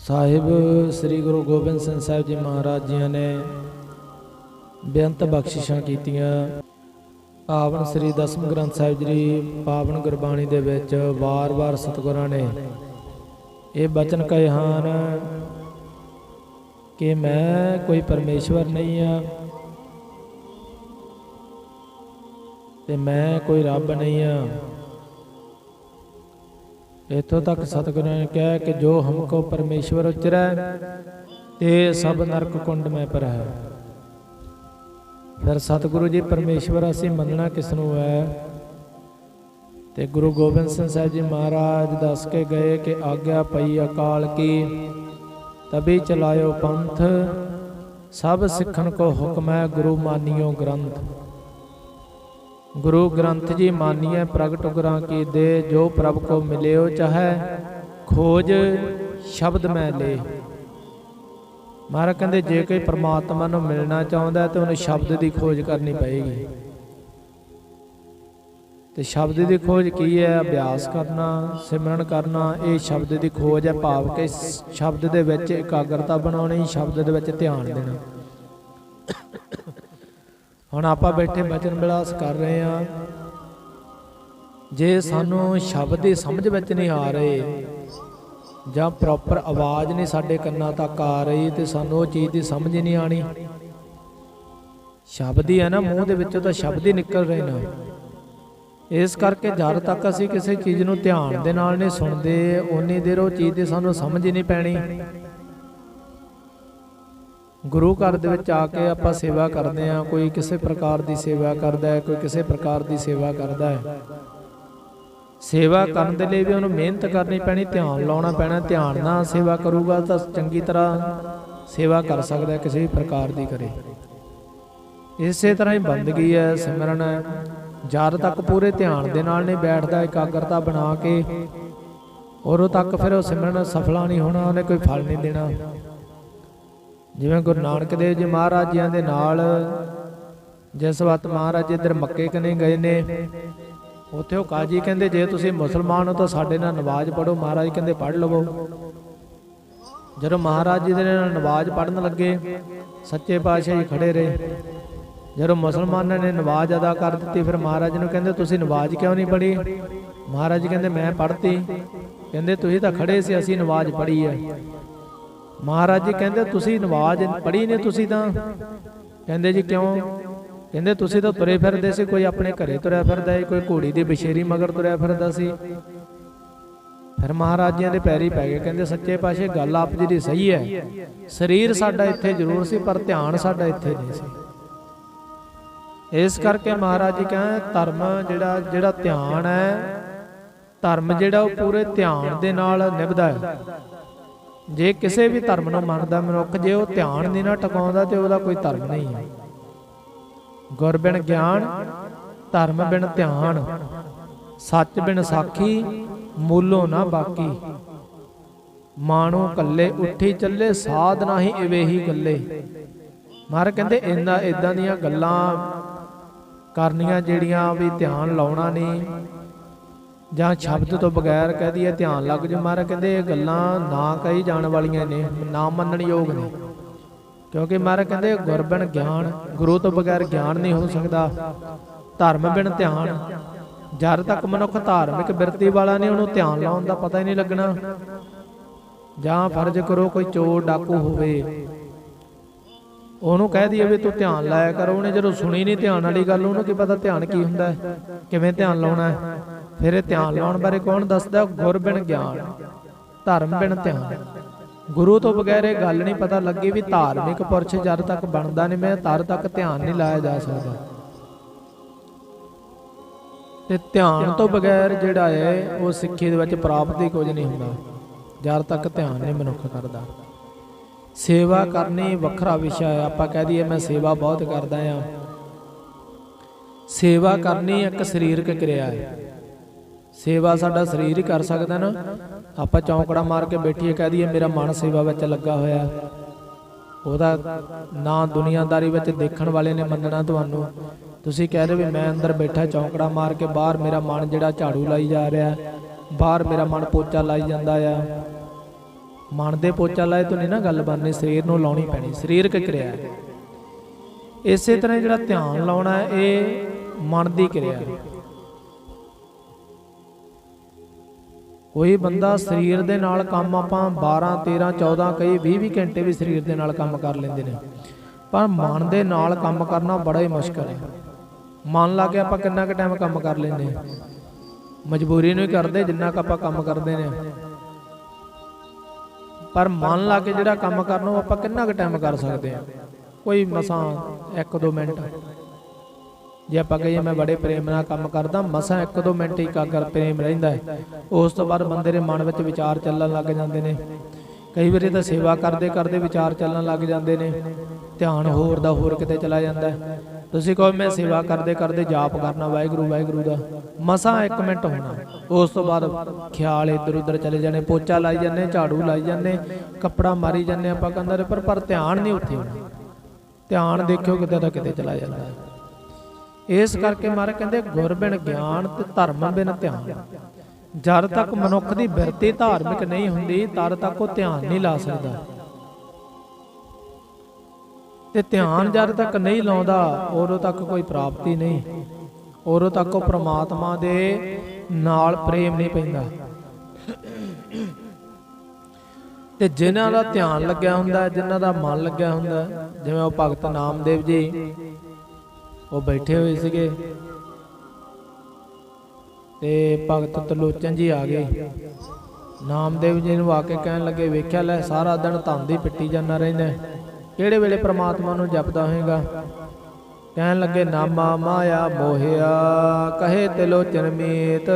ਸਾਹਿਬ, ਸ੍ਰੀ ਗੁਰੂ ਗੋਬਿੰਦ ਸਿੰਘ ਸਾਹਿਬ ਜੀ ਮਹਾਰਾਜ ਜੀਆਂ ਨੇ ਬੇਅੰਤ ਬਖਸ਼ਿਸ਼ਾਂ ਕੀਤੀਆਂ। ਪਾਵਨ ਸ੍ਰੀ ਦਸਮ ਗ੍ਰੰਥ ਸਾਹਿਬ ਜੀ ਪਾਵਨ ਗੁਰਬਾਣੀ ਦੇ ਵਿੱਚ ਵਾਰ-ਵਾਰ ਸਤਿਗੁਰਾਂ ਨੇ ਇਹ ਬਚਨ ਕਹੇ ਹਨ ਕਿ ਮੈਂ ਕੋਈ ਪਰਮੇਸ਼ਵਰ ਨਹੀਂ ਆ ਤੇ ਮੈਂ ਕੋਈ ਰੱਬ ਨਹੀਂ ਆ। ਇਥੋਂ ਤੱਕ ਸਤਿਗੁਰਾਂ ਨੇ ਕਿਹਾ ਕਿ ਜੋ ਹਮਕੋ ਪਰਮੇਸ਼ਵਰ ਉਚਰੈ, ਤੇ ਸਭ ਨਰਕ ਕੁੰਡ ਮੈਂ ਪਰ ਹੈ ਫਿਰ ਸਤਿਗੁਰੂ ਜੀ, ਪਰਮੇਸ਼ਵਰ, ਅਸੀਂ ਮੰਨਣਾ ਕਿਸ ਨੂੰ ਹੈ? ਤੇ ਗੁਰੂ ਗੋਬਿੰਦ ਸਿੰਘ ਸਾਹਿਬ ਜੀ ਮਹਾਰਾਜ ਦੱਸ ਕੇ ਗਏ ਕਿ ਆਗਿਆ ਪਈ ਅਕਾਲ ਕੀ, ਤਬੀ ਚਲਾਇਓ ਪੰਥ, ਸਭ ਸਿੱਖਣ ਕੋ ਹੁਕਮ ਹੈ ਗੁਰੂ ਮਾਨਿਓ ਗ੍ਰੰਥ। ਗੁਰੂ ਗ੍ਰੰਥ ਜੀ ਮਾਨੀਐ, ਪ੍ਰਗਟ ਗੁਰਾਂ ਕੀ ਦੇ, ਜੋ ਪ੍ਰਭ ਕੋ ਮਿਲਿਓ ਚਾਹੈ, ਖੋਜ ਸ਼ਬਦ ਮੈਂ ਲੇ। ਮਹਾਰਾਜ ਕਹਿੰਦੇ, ਜੇ ਕੋਈ ਪ੍ਰਮਾਤਮਾ ਨੂੰ ਮਿਲਣਾ ਚਾਹੁੰਦਾ ਹੈ ਤੇ ਉਹਨੂੰ ਸ਼ਬਦ ਦੀ ਖੋਜ ਕਰਨੀ ਪਏਗੀ। ਤੇ ਸ਼ਬਦ ਦੀ ਖੋਜ ਕੀ ਹੈ ਅਭਿਆਸ ਕਰਨਾ, ਸਿਮਰਨ ਕਰਨਾ, ਇਹ ਸ਼ਬਦ ਦੀ ਖੋਜ ਹੈ ਭਾਵ ਕਿ ਸ਼ਬਦ ਦੇ ਵਿੱਚ ਇਕਾਗਰਤਾ ਬਣਾਉਣੀ, ਸ਼ਬਦ ਦੇ ਵਿੱਚ ਧਿਆਨ ਦੇਣਾ। ਹੁਣ ਆਪਾਂ ਬੈਠੇ ਬਚਨ ਬਿਲਾਸ ਕਰ ਰਹੇ ਆ ਜੇ ਸਾਨੂੰ ਸ਼ਬਦ ਦੀ ਸਮਝ ਵਿੱਚ ਨਹੀਂ ਆ ਰਹੇ ਜਾਂ ਪ੍ਰੋਪਰ ਆਵਾਜ਼ ਨਹੀਂ ਸਾਡੇ ਕੰਨਾਂ ਤੱਕ ਆ ਰਹੀ ਤੇ ਸਾਨੂੰ ਉਹ ਚੀਜ਼ ਦੀ ਸਮਝ ਹੀ ਨਹੀਂ ਆਣੀ ਸ਼ਬਦ ਹੀ ਹੈ ਨਾ, ਮੂੰਹ ਦੇ ਵਿੱਚੋਂ ਤਾਂ ਸ਼ਬਦ ਹੀ ਨਿਕਲ ਰਹੇ ਨੇ। ਇਸ ਕਰਕੇ ਜਦ ਤੱਕ ਅਸੀਂ ਕਿਸੇ ਚੀਜ਼ ਨੂੰ ਧਿਆਨ ਦੇ ਨਾਲ ਨਹੀਂ ਸੁਣਦੇ, ਓਨੀ ਦੇਰ ਉਹ ਚੀਜ਼ ਦੀ ਸਾਨੂੰ ਸਮਝ ਹੀ ਨਹੀਂ ਪੈਣੀ। ਗੁਰੂ ਘਰ ਦੇ ਵਿੱਚ ਆ ਕੇ ਆਪਾਂ ਸੇਵਾ ਕਰਦੇ ਆ ਕੋਈ ਕਿਸੇ ਪ੍ਰਕਾਰ ਦੀ ਸੇਵਾ ਕਰਦਾ ਹੈ, ਕੋਈ ਕਿਸੇ ਪ੍ਰਕਾਰ ਦੀ ਸੇਵਾ ਕਰਦਾ ਹੈ। ਸੇਵਾ ਕਰਨ ਦੇ ਲਈ ਵੀ ਉਹਨੂੰ ਮਿਹਨਤ ਕਰਨੀ ਪੈਣੀ, ਧਿਆਨ ਲਾਉਣਾ ਪੈਣਾ, ਧਿਆਨ ਨਾਲ ਸੇਵਾ ਕਰੂਗਾ ਤਾਂ ਚੰਗੀ ਤਰ੍ਹਾਂ ਸੇਵਾ ਕਰ ਸਕਦਾ ਕਿਸੇ ਵੀ ਪ੍ਰਕਾਰ ਦੀ ਕਰੇ। ਇਸੇ ਤਰ੍ਹਾਂ ਹੀ ਬੰਦਗੀ ਹੈ, ਸਿਮਰਨ ਹੈ। ਜਦ ਤੱਕ ਪੂਰੇ ਧਿਆਨ ਦੇ ਨਾਲ ਨਹੀਂ ਬੈਠਦਾ, ਇਕਾਗਰਤਾ ਬਣਾ ਕੇ, ਉਦੋਂ ਤੱਕ ਫਿਰ ਉਹ ਸਿਮਰਨ ਸਫਲਾ ਨਹੀਂ ਹੋਣਾ, ਉਹਨੇ ਕੋਈ ਫਲ ਨਹੀਂ ਦੇਣਾ। ਜਿਵੇਂ ਗੁਰੂ ਨਾਨਕ ਦੇਵ ਜੀ ਮਹਾਰਾਜ ਜੀਆਂ ਦੇ ਨਾਲ, ਜਿਸ ਵਕਤ ਮਹਾਰਾਜ ਇੱਧਰ ਮੱਕੇ ਕਨੇ ਗਏ ਨੇ, ਉੱਥੇ ਉਹ ਕਾਜੀ ਕਹਿੰਦੇ, ਜੇ ਤੁਸੀਂ ਮੁਸਲਮਾਨ ਹੋ ਤਾਂ ਸਾਡੇ ਨਾਲ ਨਵਾਜ਼ ਪੜੋ ਮਹਾਰਾਜ ਕਹਿੰਦੇ ਪੜ ਲਵੋ। ਜਦੋਂ ਮਹਾਰਾਜ ਜੀ ਦੇ ਨਾਲ ਨਵਾਜ਼ ਪੜਨ ਲੱਗੇ, ਸੱਚੇ ਪਾਤਸ਼ਾਹ ਜੀ ਖੜੇ ਰਹੇ। ਜਦੋਂ ਮੁਸਲਮਾਨਾਂ ਨੇ ਨਵਾਜ਼ ਅਦਾ ਕਰ ਦਿੱਤੀ, ਫਿਰ ਮਹਾਰਾਜ ਨੂੰ ਕਹਿੰਦੇ, ਤੁਸੀਂ ਨਵਾਜ਼ ਕਿਉਂ ਨਹੀਂ ਪੜ੍ਹੀ? ਮਹਾਰਾਜ ਕਹਿੰਦੇ, ਮੈਂ ਪੜ੍ਹਤੀ। ਕਹਿੰਦੇ, ਤੁਸੀਂ ਤਾਂ ਖੜੇ ਸੀ, ਅਸੀਂ ਨਵਾਜ਼ ਪੜ੍ਹੀ ਹੈ। ਮਹਾਰਾਜ ਜੀ ਕਹਿੰਦੇ, ਤੁਸੀਂ ਨਵਾਜ਼ ਪੜ੍ਹੀ ਨੇ ਤੁਸੀਂ ਤਾਂ? ਕਹਿੰਦੇ, ਜੀ ਕਿਉਂ? ਕਹਿੰਦੇ, ਤੁਸੀਂ ਤਾਂ ਤੁਰੇ ਫਿਰਦੇ ਸੀ, ਕੋਈ ਆਪਣੇ ਘਰੇ ਤੁਰਿਆ ਫਿਰਦਾ ਹੈ ਕੋਈ ਘੋੜੀ ਦੀ ਬਸ਼ੇਰੀ ਮਗਰ ਤੁਰਿਆ ਫਿਰਦਾ ਸੀ। ਫਿਰ ਮਹਾਰਾਜਿਆਂ ਦੇ ਪੈਰੀ ਪੈ ਗਏ, ਕਹਿੰਦੇ, ਸੱਚੇ ਪਾਸ਼ੇ ਗੱਲ ਆਪ ਜੀ ਦੀ ਸਹੀ ਹੈ। ਸਰੀਰ ਸਾਡਾ ਇੱਥੇ ਜ਼ਰੂਰ ਸੀ, ਪਰ ਧਿਆਨ ਸਾਡਾ ਇੱਥੇ ਨਹੀਂ ਸੀ। ਇਸ ਕਰਕੇ ਮਹਾਰਾਜ ਜੀ ਕਹਿੰਦੇ, ਧਰਮ ਜਿਹੜਾ ਜਿਹੜਾ ਧਿਆਨ ਹੈ, ਧਰਮ ਜਿਹੜਾ ਉਹ ਪੂਰੇ ਧਿਆਨ ਦੇ ਨਾਲ ਨਿਭਦਾ ਹੈ। ਜੇ ਕਿਸੇ ਵੀ ਧਰਮ ਨੂੰ ਮੰਨਦਾ ਮਨੁੱਖ, ਜੇ ਉਹ ਧਿਆਨ ਨਹੀਂ ਨਾ ਟਿਕਾਉਂਦਾ ਤੇ ਉਹਦਾ ਕੋਈ ਧਰਮ ਨਹੀਂ ਹੈ ਗੁਰ ਬਿਨ ਗਿਆਨ, ਧਰਮ ਬਿਨ ਧਿਆਨ, ਸੱਚ ਬਿਨ ਸਾਖੀ, ਮੂਲੋਂ ਨਾ ਬਾਕੀ। ਮਾਣੋ ਕੱਲੇ ਉੱਠੀ ਚੱਲੇ, ਸਾਧ ਨਹੀਂ ਇਵੇਹੀ ਗੱਲੇ ਮਾਰ ਕਹਿੰਦੇ ਇੰਨਾ ਇਦਾਂ ਦੀਆਂ ਗੱਲਾਂ ਕਰਨੀਆਂ ਜਿਹੜੀਆਂ ਵੀ ਧਿਆਨ ਲਾਉਣਾ ਨਹੀਂ ਜਾਂ ਸ਼ਬਦ ਤੋਂ ਬਗੈਰ ਕਹਿ ਦਈਏ ਧਿਆਨ ਲੱਗ ਜੂ ਮਹਾਰਾਜ ਕਹਿੰਦੇ ਇਹ ਗੱਲਾਂ ਨਾ ਕਹੀ ਜਾਣ ਵਾਲੀਆਂ ਨੇ, ਨਾ ਮੰਨਣ ਯੋਗ ਨੇ। ਕਿਉਂਕਿ ਮਹਾਰਾਜ ਕਹਿੰਦੇ ਗੁਰਬਿਨ ਗਿਆਨ, ਗੁਰੂ ਤੋਂ ਬਗੈਰ ਗਿਆਨ ਨਹੀਂ ਹੋ ਸਕਦਾ। ਧਰਮ ਬਿਨ ਧਿਆਨ। ਜਦ ਤੱਕ ਮਨੁੱਖ ਧਾਰਮਿਕ ਬਿਰਤੀ ਵਾਲਾ ਨਹੀਂ, ਉਹਨੂੰ ਧਿਆਨ ਲਾਉਣ ਦਾ ਪਤਾ ਹੀ ਨਹੀਂ ਲੱਗਣਾ। ਜਾਂ ਫਰਜ਼ ਕਰੋ ਕੋਈ ਚੋਰ ਡਾਕੂ ਹੋਵੇ। ਉਹਨੂੰ ਕਹਿ ਦਈਏ ਵੀ ਤੂੰ ਧਿਆਨ ਲਾਇਆ ਕਰ। ਉਹਨੇ ਜਦੋਂ ਸੁਣੀ ਨਹੀਂ ਧਿਆਨ ਵਾਲੀ ਗੱਲ, ਉਹਨੂੰ ਕੀ ਪਤਾ ਧਿਆਨ ਕੀ ਹੁੰਦਾ ਕਿਵੇਂ ਧਿਆਨ ਲਾਉਣਾ ਹੈ? ਫਿਰ ਇਹ ਧਿਆਨ ਲਾਉਣ ਬਾਰੇ ਕੌਣ ਦੱਸਦਾ? ਗੁਰ ਬਿਨ ਗਿਆਨ, ਧਰਮ ਬਿਨ ਧਿਆਨ। ਗੁਰੂ ਤੋਂ ਬਗੈਰ ਇਹ ਗੱਲ ਨਹੀਂ ਪਤਾ ਲੱਗੀ ਵੀ ਧਾਰਮਿਕ ਪੁਰਸ਼ ਜਦ ਤੱਕ ਬਣਦਾ ਨਹੀਂ ਮੈਂ, ਤਦ ਤੱਕ ਧਿਆਨ ਨਹੀਂ ਲਾਇਆ ਜਾ ਸਕਦਾ। ਤੇ ਧਿਆਨ ਤੋਂ ਬਗੈਰ ਜਿਹੜਾ ਹੈ, ਉਹ ਸਿੱਖੀ ਦੇ ਵਿੱਚ ਪ੍ਰਾਪਤੀ ਕੁਝ ਨਹੀਂ ਹੁੰਦਾ। ਜਦ ਤੱਕ ਧਿਆਨ ਨਹੀਂ ਮਨੁੱਖ ਕਰਦਾ। ਸੇਵਾ ਕਰਨੀ ਵੱਖਰਾ ਵਿਸ਼ਾ ਹੈ। ਆਪਾਂ ਕਹਿ ਦਈਏ ਮੈਂ ਸੇਵਾ ਬਹੁਤ ਕਰਦਾ ਆ ਸੇਵਾ ਕਰਨੀ ਇੱਕ ਸਰੀਰਕ ਕਿਰਿਆ ਹੈ। ਸੇਵਾ ਸਾਡਾ ਸਰੀਰ ਹੀ ਕਰ ਸਕਦਾ ਨਾ। ਆਪਾਂ ਚੌਂਕੜਾ ਮਾਰ ਕੇ ਬੈਠੀਏ, ਕਹਿ ਦਈਏ, ਮੇਰਾ ਮਨ ਸੇਵਾ ਵਿੱਚ ਲੱਗਾ ਹੋਇਆ ਉਹਦਾ ਨਾਂ ਦੁਨੀਆਦਾਰੀ ਵਿੱਚ ਦੇਖਣ ਵਾਲੇ ਨੇ ਮੰਨਣਾ ਤੁਹਾਨੂੰ। ਤੁਸੀਂ ਕਹਿ ਰਹੇ ਵੀ ਮੈਂ ਅੰਦਰ ਬੈਠਾ ਚੌਂਕੜਾ ਮਾਰ ਕੇ ਬਾਹਰ ਮੇਰਾ ਮਨ ਜਿਹੜਾ ਝਾੜੂ ਲਾਈ ਜਾ ਰਿਹਾ ਬਾਹਰ ਮੇਰਾ ਮਨ ਪੋਚਾ ਲਾਈ ਜਾਂਦਾ ਆ। ਮਨ ਦੇ ਪੋਚਾ ਲਾਏ ਤੋਂ ਨਹੀਂ ਨਾ ਗੱਲ ਬਣਨੀ, ਸਰੀਰ ਨੂੰ ਲਾਉਣੀ ਪੈਣੀ, ਸਰੀਰਕ ਕਿਰਿਆ ਇਸੇ ਤਰ੍ਹਾਂ ਜਿਹੜਾ ਧਿਆਨ ਲਾਉਣਾ ਇਹ ਮਨ ਦੀ ਕਿਰਿਆ ਕੋਈ ਬੰਦਾ ਸਰੀਰ ਦੇ ਨਾਲ ਕੰਮ ਆਪਾਂ 12 13 14 ਕਈ 20 20 ਘੰਟੇ ਵੀ ਸਰੀਰ ਦੇ ਨਾਲ ਕੰਮ ਕਰ ਲੈਂਦੇ ਨੇ। ਪਰ ਮਨ ਦੇ ਨਾਲ ਕੰਮ ਕਰਨਾ ਬੜਾ ਹੀ ਮੁਸ਼ਕਲ ਹੈ। ਮਨ ਲਾ ਕੇ ਆਪਾਂ ਕਿੰਨਾ ਕੁ ਟਾਈਮ ਕੰਮ ਕਰ ਲੈਂਦੇ ਹਾਂ। ਮਜਬੂਰੀ ਨੂੰ ਹੀ ਕਰਦੇ ਜਿੰਨਾ ਕੁ ਆਪਾਂ ਕੰਮ ਕਰਦੇ ਨੇ। ਪਰ ਮਨ ਲਾ ਕੇ ਜਿਹੜਾ ਕੰਮ ਕਰਨਾ ਉਹ ਆਪਾਂ ਕਿੰਨਾ ਕੁ ਟਾਈਮ ਕਰ ਸਕਦੇ ਹਾਂ। ਕੋਈ ਮਸਾਂ 1-2 ਮਿੰਟ। ਜੇ ਆਪਾਂ ਕਹੀਏ ਮੈਂ ਬੜੇ ਪ੍ਰੇਮ ਨਾਲ ਕੰਮ ਕਰਦਾ, ਮਸਾਂ 1-2 ਮਿੰਟ ਹੀ ਕਾਗਰ ਪ੍ਰੇਮ ਰਹਿੰਦਾ ਹੈ। ਉਸ ਤੋਂ ਬਾਅਦ ਬੰਦੇ ਦੇ ਮਨ ਵਿੱਚ ਵਿਚਾਰ ਚੱਲਣ ਲੱਗ ਜਾਂਦੇ ਨੇ। ਕਈ ਵਾਰੀ ਤਾਂ ਸੇਵਾ ਕਰਦੇ ਕਰਦੇ ਵਿਚਾਰ ਚੱਲਣ ਲੱਗ ਜਾਂਦੇ ਨੇ। ਧਿਆਨ ਹੋਰ ਦਾ ਹੋਰ ਕਿਤੇ ਚਲਾ ਜਾਂਦਾ ਤੁਸੀਂ ਕਹੋ ਮੈਂ ਸੇਵਾ ਕਰਦੇ ਕਰਦੇ ਜਾਪ ਕਰਨਾ ਵਾਹਿਗੁਰੂ ਵਾਹਿਗੁਰੂ ਦਾ। ਮਸਾਂ 1 ਮਿੰਟ ਹੋਣਾ। ਉਸ ਤੋਂ ਬਾਅਦ ਖਿਆਲ ਇੱਧਰ ਉੱਧਰ ਚਲੇ ਜਾਣੇ ਪੋਚਾ ਲਾਈ ਜਾਂਦੇ, ਝਾੜੂ ਲਾਈ ਜਾਂਦੇ, ਕੱਪੜਾ ਮਾਰੀ ਜਾਂਦੇ ਆਪਾਂ ਕਹਿੰਦੇ ਪਰ ਪਰ ਧਿਆਨ ਨਹੀਂ ਉੱਥੇ ਹੋਣਾ। ਧਿਆਨ ਦੇਖਿਓ ਕਿਤੇ ਦਾ ਕਿਤੇ ਚਲਾ ਜਾਂਦਾ ਹੈ। ਇਸ ਕਰਕੇ ਮਹਾਰਾਜ ਕਹਿੰਦੇ ਗੁਰ ਬਿਨ ਗਿਆਨ ਤੇ ਧਰਮ ਬਿਨ ਧਿਆਨ। ਜਦ ਤੱਕ ਮਨੁੱਖ ਦੀ ਬਿਰਤੀ ਧਾਰਮਿਕ ਨਹੀਂ ਹੁੰਦੀ ਤਦ ਤੱਕ ਉਹ ਧਿਆਨ ਨਹੀਂ ਲਾ ਸਕਦਾ। ਤੇ ਧਿਆਨ ਜਦ ਤੱਕ ਨਹੀਂ ਲਾਉਂਦਾ ਉਦੋਂ ਤੱਕ ਕੋਈ ਪ੍ਰਾਪਤੀ ਨਹੀਂ। ਉਦੋਂ ਤੱਕ ਉਹ ਪ੍ਰਮਾਤਮਾ ਦੇ ਨਾਲ ਪ੍ਰੇਮ ਨਹੀਂ ਪੈਂਦਾ। ਤੇ ਜਿਨ੍ਹਾਂ ਦਾ ਧਿਆਨ ਲੱਗਿਆ ਹੁੰਦਾ ਹੈ, ਜਿਨ੍ਹਾਂ ਦਾ ਮਨ ਲੱਗਿਆ ਹੁੰਦਾ ਜਿਵੇਂ ਉਹ ਭਗਤ ਨਾਮਦੇਵ ਜੀ ਉਹ ਬੈਠੇ ਹੋਏ ਸੀਗੇ। ਤੇ ਭਗਤ ਤਲੋਚਨ ਜੀ ਆ ਗਏ। ਨਾਮਦੇਵ ਜੀ ਨੂੰ ਆ ਕੇ ਕਹਿਣ ਲੱਗੇ, ਵੇਖਿਆ ਲੈ, ਸਾਰਾ ਦਿਨ ਧੰਨ ਦੀ ਪਿੱਟੀ ਜਾਂਦਾ ਰਹਿੰਦਾ ਕਿਹੜੇ ਵੇਲੇ ਪ੍ਰਮਾਤਮਾ ਨੂੰ ਜਪਦਾ ਹੋਏਗਾ? ਕਹਿਣ ਲੱਗੇ, ਨਾਮਾ ਮਾਇਆ ਮੋਹਿਆ, ਕਹੇ ਤਿਲੋਚਨ ਮੀਤ।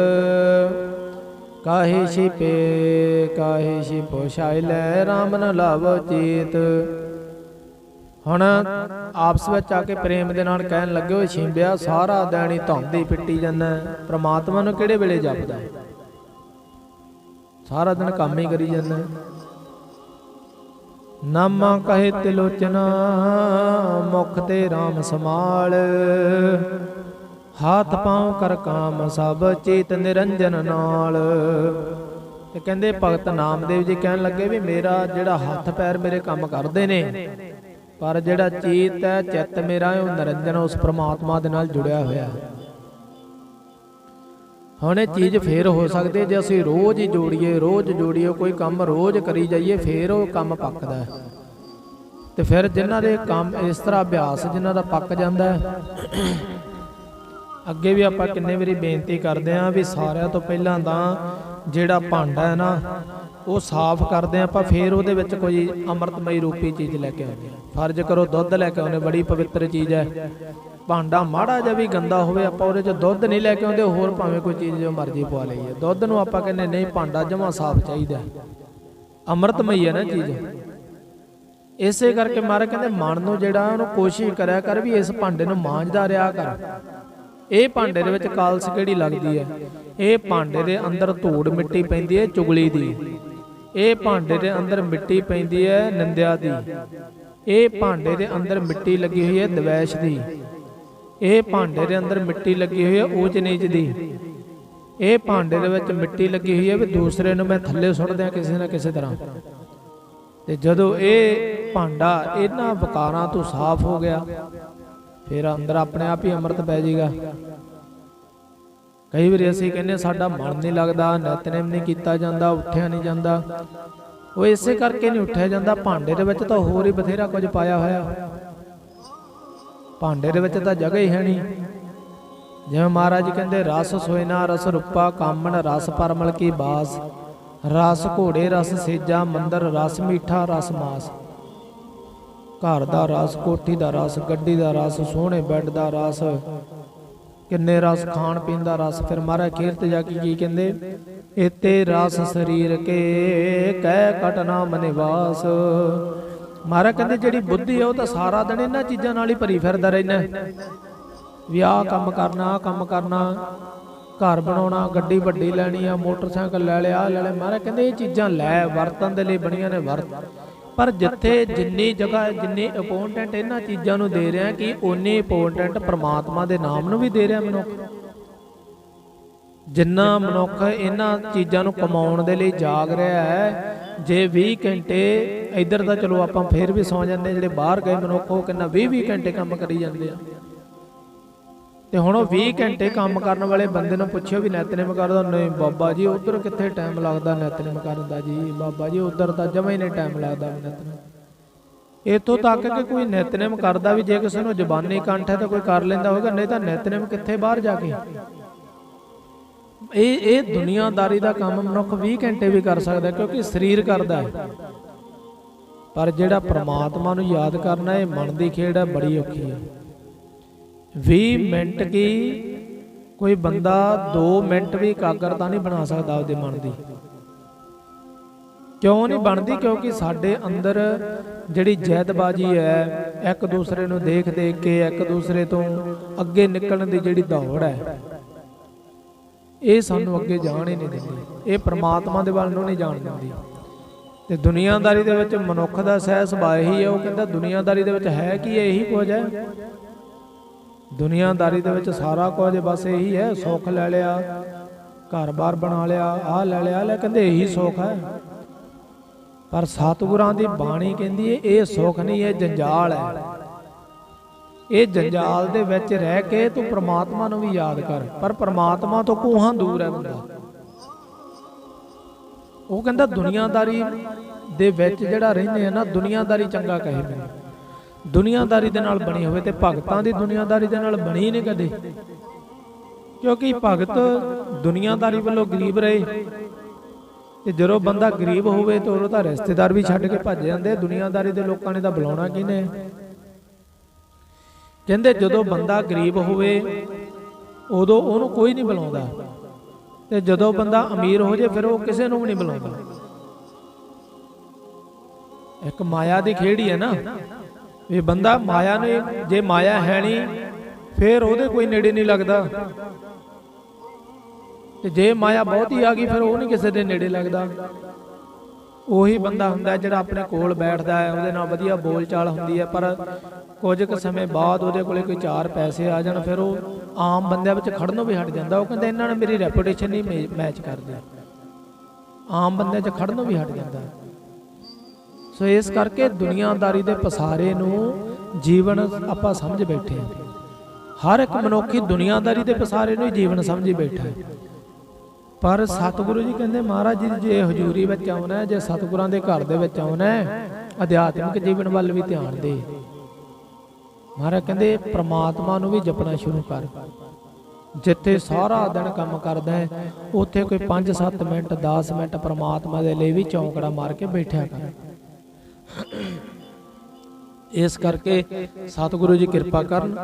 ਕਾਹੇ ਛਿਪੇ, ਕਾਹੇ ਛਿਪੋ, ਛਾਇ ਲੈ RAM ਨ ਲਵ ਚੀਤ। ਹੁਣ ਆਪਸ ਵਿੱਚ ਆ ਕੇ ਪ੍ਰੇਮ ਦੇ ਨਾਲ ਕਹਿਣ ਲੱਗੇ ਓਏ ਛਿੰਬਿਆ, ਸਾਰਾ ਦਿਨ ਹੀ ਧੌਂਦੀ ਪਿੱਟੀ ਜਾਂਦਾ ਪ੍ਰਮਾਤਮਾ ਨੂੰ ਕਿਹੜੇ ਵੇਲੇ ਜਪਦਾ ਸਾਰਾ ਦਿਨ ਕੰਮ ਹੀ ਕਰੀ ਜਾਂਦਾ ਹੈ। ਨਾਮਾ ਕਹੇ ਤਿਲੋਚਨਾ ਮੁਖ ਤੇ RAM ਸਮਾਲ ਹੱਥ ਪਾਉ ਕਰ ਕਾਮ ਸਭ, ਚੇਤ ਨਿਰੰਜਨ ਨਾਲ। ਤੇ ਕਹਿੰਦੇ ਭਗਤ ਨਾਮਦੇਵ ਜੀ ਕਹਿਣ ਲੱਗੇ ਵੀ, ਮੇਰਾ ਜਿਹੜਾ ਹੱਥ ਪੈਰ ਮੇਰੇ ਕੰਮ ਕਰਦੇ ਨੇ ਪਰ ਜਿਹੜਾ ਚੇਤ ਹੈ, ਚਿੱਤ ਮੇਰਾ ਉਹ ਨਿਰੰਜਨ ਉਸ ਪ੍ਰਮਾਤਮਾ ਦੇ ਨਾਲ ਜੁੜਿਆ ਹੋਇਆ ਹੈ। ਹੁਣ ਇਹ ਚੀਜ਼ ਫੇਰ ਹੋ ਸਕਦੀ ਜੇ ਅਸੀਂ ਰੋਜ਼ ਹੀ ਜੋੜੀਏ, ਰੋਜ਼ ਜੋੜੀਏ, ਕੋਈ ਕੰਮ ਰੋਜ਼ ਕਰੀ ਜਾਈਏ, ਫੇਰ ਉਹ ਕੰਮ ਪੱਕਦਾ ਹੈ। ਤੇ ਫਿਰ ਜਿਨ੍ਹਾਂ ਦੇ ਕੰਮ ਇਸ ਤਰ੍ਹਾਂ ਅਭਿਆਸ ਜਿਨ੍ਹਾਂ ਦਾ ਪੱਕ ਜਾਂਦਾ ਹੈ, ਅੱਗੇ ਵੀ ਆਪਾਂ ਕਿੰਨੇ ਵਾਰੀ ਬੇਨਤੀ ਕਰਦੇ ਆਂ ਵੀ ਸਾਰਿਆਂ ਤੋਂ ਪਹਿਲਾਂ ਤਾਂ ਜਿਹੜਾ ਭਾਂਡਾ ਹੈ ਨਾ ਉਹ ਸਾਫ਼ ਕਰਦੇ ਆਂ ਆਪਾਂ ਫੇਰ ਉਹਦੇ ਵਿੱਚ ਕੋਈ ਅੰਮ੍ਰਿਤਮਈ ਰੂਪੀ ਚੀਜ਼ ਲੈ ਕੇ ਆਉਂਦੇ ਫਰਜ਼ ਕਰੋ ਦੁੱਧ ਲੈ ਕੇ ਆਉਂਦੇ, ਬੜੀ ਪਵਿੱਤਰ ਚੀਜ਼ ਹੈ। ਭਾਂਡਾ ਮਾੜਾ ਜਿਹਾ ਵੀ ਗੰਦਾ ਹੋਵੇ, ਆਪਾਂ ਉਹਦੇ 'ਚ ਦੁੱਧ ਨਹੀਂ ਲੈ ਕੇ ਆਉਂਦੇ, ਹੋਰ ਭਾਵੇਂ ਕੋਈ ਚੀਜ਼ ਜੋ ਮਰਜ਼ੀ ਪਵਾ ਲਈਏ। ਦੁੱਧ ਨੂੰ ਆਪਾਂ ਕਹਿੰਦੇ, ਨਹੀਂ, ਭਾਂਡਾ ਜਮਾ ਸਾਫ਼ ਚਾਹੀਦਾ ਅੰਮ੍ਰਿਤਮਈ ਹੈ ਨਾ ਚੀਜ਼। ਇਸੇ ਕਰਕੇ ਮਹਾਰਾਜ ਕਹਿੰਦੇ, ਮਨ ਨੂੰ ਜਿਹੜਾ ਉਹਨੂੰ ਕੋਸ਼ਿਸ਼ ਕਰਿਆ ਕਰ ਵੀ ਇਸ ਭਾਂਡੇ ਨੂੰ ਮਾਂਜਦਾ ਰਿਹਾ ਕਰ। ਇਹ ਭਾਂਡੇ ਦੇ ਵਿੱਚ ਕਾਲਸ ਕਿਹੜੀ ਲੱਗਦੀ ਹੈ? ਇਹ ਭਾਂਡੇ ਦੇ ਅੰਦਰ ਧੂੜ ਮਿੱਟੀ ਪੈਂਦੀ ਹੈ, ਚੁਗਲੀ ਦੀ। ਇਹ ਭਾਂਡੇ ਦੇ ਅੰਦਰ ਮਿੱਟੀ ਪੈਂਦੀ ਹੈ ਨਿੰਦਿਆ ਦੀ। ਇਹ ਭਾਂਡੇ ਦੇ ਅੰਦਰ ਮਿੱਟੀ ਲੱਗੀ ਹੋਈ ਹੈ ਦਵੈਸ਼ ਦੀ। ਇਹ ਭਾਂਡੇ ਦੇ ਅੰਦਰ ਮਿੱਟੀ ਲੱਗੀ ਹੋਈ ਹੈ ਊਚ ਨੀਚ ਦੀ। ਇਹ ਭਾਂਡੇ ਦੇ ਵਿੱਚ ਮਿੱਟੀ ਲੱਗੀ ਹੋਈ ਹੈ ਵੀ ਦੂਸਰੇ ਨੂੰ ਮੈਂ ਥੱਲੇ ਸੁੱਟ ਦਿਆਂ ਕਿਸੇ ਨਾ ਕਿਸੇ ਤਰ੍ਹਾਂ। ਤੇ ਜਦੋਂ ਇਹ ਭਾਂਡਾ ਇਹਨਾਂ ਵਿਕਾਰਾਂ ਤੋਂ ਸਾਫ਼ ਹੋ ਗਿਆ, ਫਿਰ ਅੰਦਰ ਆਪਣੇ ਆਪ ਹੀ ਅੰਮ੍ਰਿਤ ਪੈ ਜਾਏਗਾ। ਕਈ ਵਾਰੀ ਅਸੀਂ ਕਹਿੰਦੇ ਸਾਡਾ ਮਨ ਨਹੀਂ ਲੱਗਦਾ, ਨਿਤਨੇਮ ਨਹੀਂ ਕੀਤਾ ਜਾਂਦਾ, ਉੱਠਿਆ ਨਹੀਂ ਜਾਂਦਾ। ਉਹ ਇਸੇ ਕਰਕੇ ਨਹੀਂ ਉੱਠਿਆ ਜਾਂਦਾ। ਭਾਂਡੇ ਦੇ ਵਿੱਚ ਤਾਂ ਹੋਰ ਹੀ ਬਥੇਰਾ ਕੁਝ ਪਾਇਆ ਹੋਇਆ। ਭਾਂਡੇ ਦੇ ਵਿੱਚ ਤਾਂ ਜਗ੍ਹਾ ਹੀ ਹੈ ਨਹੀਂ। ਜਿਵੇਂ ਮਹਾਰਾਜ ਕਹਿੰਦੇ, ਰਸ ਸੋਇਨਾ, ਰਸ ਰੂਪਾ, ਕਾਮਣ, ਰਸ ਪਰਮਲ ਕੀ ਬਾਸ। ਰਸ ਘੋੜੇ, ਰਸ ਸੇਜਾ, ਮੰਦਰ, ਰਸ ਮੀਠਾ, ਰਸ ਮਾਸ। ਘਰ ਦਾ ਰਸ, ਕੋਠੀ ਦਾ ਰਸ, ਗੱਡੀ ਦਾ ਰਸ, ਸੋਹਣੇ ਬੈੱਡ ਦਾ ਰਸ। ਕਿੰਨੇ ਰਸ ਖਾਣ ਪੀਣ ਦਾ ਰਸ? ਫਿਰ ਮਹਾਰਾਜ ਖੇਰ ਤੇ ਜਾ ਕੇ ਕੀ ਕਹਿੰਦੇ? ਇਤੇ ਰਸ ਸਰੀਰ ਕੇ ਕਹਿ ਕਟਨਾ ਮਨਿਵਾਸ ਮਹਾਰਾਜ ਕਹਿੰਦੇ, ਜਿਹੜੀ ਬੁੱਧੀ ਹੈ ਉਹ ਤਾਂ ਸਾਰਾ ਦਿਨ ਇਹਨਾਂ ਚੀਜ਼ਾਂ ਨਾਲ ਹੀ ਭਰੀ ਫਿਰਦਾ ਰਹਿੰਦਾ। ਹੈ। ਵੀ ਆਹ ਕੰਮ ਕਰਨਾ, ਆਹ ਕੰਮ ਕਰਨਾ, ਘਰ ਬਣਾਉਣਾ, ਗੱਡੀ ਵੱਡੀ ਲੈਣੀ ਆ, ਮੋਟਰਸਾਈਕਲ ਲੈ ਲਿਆ, ਆਹ ਲੈ ਲਿਆ। ਮਹਾਰਾਜ ਕਹਿੰਦੇ, ਇਹ ਚੀਜ਼ਾਂ ਲੈ ਵਰਤਨ ਦੇ ਲਈ ਬਣੀਆਂ ਨੇ ਵਰਤ। ਪਰ ਜਿੱਥੇ ਜਿੰਨੀ ਜਗ੍ਹਾ ਜਿੰਨੀ ਇੰਪੋਰਟੈਂਟ ਇਹਨਾਂ ਚੀਜ਼ਾਂ ਨੂੰ ਦੇ ਰਿਹਾ ਕਿ ਓਨੀ ਇੰਪੋਰਟੈਂਟ ਪ੍ਰਮਾਤਮਾ ਦੇ ਨਾਮ ਨੂੰ ਵੀ ਦੇ ਰਿਹਾ ਮਨੁੱਖ। ਜਿੰਨਾ ਮਨੁੱਖ ਇਹਨਾਂ ਚੀਜ਼ਾਂ ਨੂੰ ਕਮਾਉਣ ਦੇ ਲਈ ਜਾਗ ਰਿਹਾ ਹੈ ਜੇ 20 ਘੰਟੇ ਇੱਧਰ ਤਾਂ ਚਲੋ ਆਪਾਂ ਫੇਰ ਵੀ ਸੌ ਜਾਂਦੇ ਹਾਂ, ਜਿਹੜੇ ਬਾਹਰ ਗਏ ਮਨੁੱਖ ਉਹ ਕਿੰਨਾ 20 20 ਘੰਟੇ ਕੰਮ ਕਰੀ ਜਾਂਦੇ ਆ। ਤੇ ਹੁਣ ਉਹ 20 ਘੰਟੇ ਕੰਮ ਕਰਨ ਵਾਲੇ ਬੰਦੇ ਨੂੰ ਪੁੱਛਿਓ ਵੀ ਨਿਤਨੇਮ ਕਰਦਾ ਨਹੀਂ ਬਾਬਾ ਜੀ ਉਧਰ ਕਿੱਥੇ ਟਾਈਮ ਲੱਗਦਾ ਨਿਤਨੇਮ ਕਰਨ ਦਾ ਜੀ? ਬਾਬਾ ਜੀ ਉਧਰ ਤਾਂ ਜਮਾ ਹੀ ਨਹੀਂ ਟਾਈਮ ਲੱਗਦਾ ਨਿਤਨੇਮ। ਇਤੋਂ ਤੱਕ ਕਿ ਕੋਈ ਨਿਤਨੇਮ ਕਰਦਾ ਵੀ ਜੇ ਕਿਸੇ ਨੂੰ ਜ਼ਬਾਨੀ ਕੰਠ ਹੈ ਤਾਂ ਕੋਈ ਕਰ ਲੈਂਦਾ ਹੋਵੇਗਾ ਨਹੀਂ ਤਾਂ ਨਿਤਨੇਮ ਕਿੱਥੇ ਬਾਹਰ ਜਾ ਕੇ? ਇਹ ਇਹ ਦੁਨੀਆਦਾਰੀ ਦਾ ਕੰਮ ਮਨੁੱਖ 20 ਘੰਟੇ ਵੀ ਕਰ ਸਕਦਾ ਕਿਉਂਕਿ ਸਰੀਰ ਕਰਦਾ ਹੈ। ਪਰ ਜਿਹੜਾ ਪ੍ਰਮਾਤਮਾ ਨੂੰ ਯਾਦ ਕਰਨਾ ਇਹ ਮਨ ਦੀ ਖੇਡ ਹੈ ਬੜੀ ਔਖੀ ਹੈ। 20 ਮਿੰਟ ਕੀ ਕੋਈ ਬੰਦਾ 2 ਮਿੰਟ ਵੀ ਇਕਾਗਰਤਾ ਨਹੀਂ ਬਣਾ ਸਕਦਾ ਉਹਦੇ ਮਨ ਦੀ? ਕਿਉਂ ਨਹੀਂ ਬਣਦੀ? ਕਿਉਂਕਿ ਸਾਡੇ ਅੰਦਰ ਜਿਹੜੀ ਜੈਦਬਾਜੀ ਹੈ, ਇੱਕ ਦੂਸਰੇ ਨੂੰ ਦੇਖ ਦੇਖ ਕੇ, ਇੱਕ ਦੂਸਰੇ ਤੋਂ ਅੱਗੇ ਨਿਕਲਣ ਦੀ ਜਿਹੜੀ ਦੌੜ ਹੈ, ਇਹ ਸਾਨੂੰ ਅੱਗੇ ਜਾਣ ਹੀ ਨਹੀਂ ਦਿੰਦੀ। ਇਹ ਪ੍ਰਮਾਤਮਾ ਦੇ ਵੱਲ ਨੂੰ ਨਹੀਂ ਜਾਣ ਦਿੰਦੀ। ਤੇ ਦੁਨੀਆਦਾਰੀ ਦੇ ਵਿੱਚ ਮਨੁੱਖ ਦਾ ਸਹਿ ਸੁਭਾਅ ਹੀ ਹੈ, ਉਹ ਕਹਿੰਦਾ ਦੁਨੀਆਦਾਰੀ ਦੇ ਵਿੱਚ ਹੈ ਕੀ ਇਹੀ ਕੁਝ ਹੈ। ਦੁਨੀਆਦਾਰੀ ਦੇ ਵਿੱਚ ਸਾਰਾ ਕੁਝ ਬਸ ਇਹੀ ਹੈ, ਸੁੱਖ ਲੈ ਲਿਆ, ਘਰ-ਬਾਰ ਬਣਾ ਲਿਆ, ਆਹ ਲੈ ਲਿਆ ਲੈ, ਕਹਿੰਦੇ ਇਹੀ ਸੁੱਖ ਹੈ। ਪਰ ਸਤਿਗੁਰਾਂ ਦੀ ਬਾਣੀ ਕਹਿੰਦੀ ਹੈ ਇਹ ਸੁੱਖ ਨਹੀਂ, ਇਹ ਜੰਜਾਲ ਹੈ। ਇਹ ਜੰਜਾਲ ਦੇ ਵਿੱਚ ਰਹਿ ਕੇ ਤੂੰ ਪ੍ਰਮਾਤਮਾ ਨੂੰ ਵੀ ਯਾਦ ਕਰ, ਪਰ ਪ੍ਰਮਾਤਮਾ ਤੋਂ ਕੋਹਾਂ ਦੂਰ ਹੈ ਬੰਦਾ। ਉਹ ਕਹਿੰਦਾ ਦੁਨੀਆਦਾਰੀ ਦੇ ਵਿੱਚ ਜਿਹੜਾ ਰਹਿੰਦੇ ਆ ਨਾ, ਦੁਨੀਆਦਾਰੀ ਚੰਗਾ ਕਹੇ ਮੈਨੂੰ। ਦੁਨੀਆਦਾਰੀ ਦੇ ਨਾਲ ਬਣੀ ਹੋਵੇ ਤੇ ਭਗਤਾਂ ਦੀ ਦੁਨੀਆਦਾਰੀ ਦੇ ਨਾਲ ਬਣੀ ਨਹੀਂ ਕਦੇ। ਕਿਉਂਕਿ ਭਗਤ ਦੁਨੀਆਦਾਰੀ ਵੱਲੋਂ ਗਰੀਬ ਰਹੇ। ਤੇ ਜਦੋਂ ਬੰਦਾ ਗਰੀਬ ਹੋਵੇ ਤਾਂ ਉਹ ਤਾਂ ਰਿਸ਼ਤੇਦਾਰ ਵੀ ਛੱਡ ਕੇ ਭੱਜ ਜਾਂਦੇ। ਦੁਨੀਆਦਾਰੀ ਦੇ ਲੋਕਾਂ ਨੇ ਤਾਂ ਬੁਲਾਉਣਾ ਕਿਹਨੇ? ਕਹਿੰਦੇ ਜਦੋਂ ਬੰਦਾ ਗਰੀਬ ਹੋਵੇ, ਉਦੋਂ ਉਹਨੂੰ ਕੋਈ ਨਹੀਂ ਬੁਲਾਉਂਦਾ। ਤੇ ਜਦੋਂ ਬੰਦਾ ਅਮੀਰ ਹੋ ਜੇ, ਫਿਰ ਉਹ ਕਿਸੇ ਨੂੰ ਵੀ ਨਹੀਂ ਬੁਲਾਉਂਦਾ। ਇੱਕ ਮਾਇਆ ਦੀ ਖੇੜੀ ਹੈ ਨਾ। ਇਹ ਬੰਦਾ ਮਾਇਆ ਨੇ ਜੇ ਮਾਇਆ ਹੈ ਨਹੀਂ, ਫਿਰ ਉਹਦੇ ਕੋਈ ਨੇੜੇ ਨਹੀਂ ਲੱਗਦਾ। ਤੇ ਜੇ ਮਾਇਆ ਬਹੁਤੀ ਆ ਗਈ, ਫਿਰ ਉਹ ਨਹੀਂ ਕਿਸੇ ਦੇ ਨੇੜੇ ਲੱਗਦਾ। ਉਹੀ ਬੰਦਾ ਹੁੰਦਾ ਜਿਹੜਾ ਆਪਣੇ ਕੋਲ ਬੈਠਦਾ ਹੈ, ਉਹਦੇ ਨਾਲ ਵਧੀਆ ਬੋਲਚਾਲ ਹੁੰਦੀ ਹੈ, ਪਰ ਕੁਝ ਕੁ ਸਮੇਂ ਬਾਅਦ ਉਹਦੇ ਕੋਲੇ ਕੋਈ ਚਾਰ ਪੈਸੇ ਆ ਜਾਣ, ਫਿਰ ਉਹ ਆਮ ਬੰਦਿਆਂ ਵਿੱਚ ਖੜਨੋਂ ਵੀ ਹਟ ਜਾਂਦਾ। ਉਹ ਕਹਿੰਦਾ, ਇਹਨਾਂ ਨੇ ਮੇਰੀ ਰੈਪੂਟੇਸ਼ਨ ਨਹੀਂ ਮੈਚ ਕਰਦੇ ਆਮ ਬੰਦਿਆਂ 'ਚ ਖੜਨੋਂ ਵੀ ਹਟ ਜਾਂਦਾ। ਸੋ ਇਸ ਕਰਕੇ ਦੁਨੀਆਦਾਰੀ ਦੇ ਪਸਾਰੇ ਨੂੰ ਜੀਵਨ ਆਪਾਂ ਸਮਝ ਬੈਠੇ ਹਾਂ। ਹਰ ਇੱਕ ਮਨੁੱਖੀ ਦੁਨੀਆਦਾਰੀ ਦੇ ਪਸਾਰੇ ਨੂੰ ਹੀ ਜੀਵਨ ਸਮਝੀ ਬੈਠਾ ਹੈ। ਪਰ ਸਤਿਗੁਰੂ ਜੀ ਕਹਿੰਦੇ, ਮਹਾਰਾਜ ਜੀ, ਜੇ ਹਜ਼ੂਰੀ ਵਿੱਚ ਆਉਣਾ ਹੈ, ਜੇ ਸਤਿਗੁਰਾਂ ਦੇ ਘਰ ਦੇ ਵਿੱਚ ਆਉਣਾ ਹੈ, ਅਧਿਆਤਮਿਕ ਜੀਵਨ ਵੱਲ ਵੀ ਧਿਆਨ ਦੇ। ਮਹਾਰਾਜ ਕਹਿੰਦੇ, ਪ੍ਰਮਾਤਮਾ ਨੂੰ ਵੀ ਜਪਣਾ ਸ਼ੁਰੂ ਕਰ। ਜਿੱਥੇ ਸਾਰਾ ਦਿਨ ਕੰਮ ਕਰਦਾ ਹੈ, ਉੱਥੇ ਕੋਈ 5-7 ਮਿੰਟ 10 ਮਿੰਟ ਪ੍ਰਮਾਤਮਾ ਦੇ ਲਈ ਵੀ ਚੌਂਕੜਾ ਮਾਰ ਕੇ ਬੈਠਿਆ ਕਰ। ਇਸ ਕਰਕੇ ਸਤਿਗੁਰੂ ਜੀ ਕਿਰਪਾ ਕਰਨ।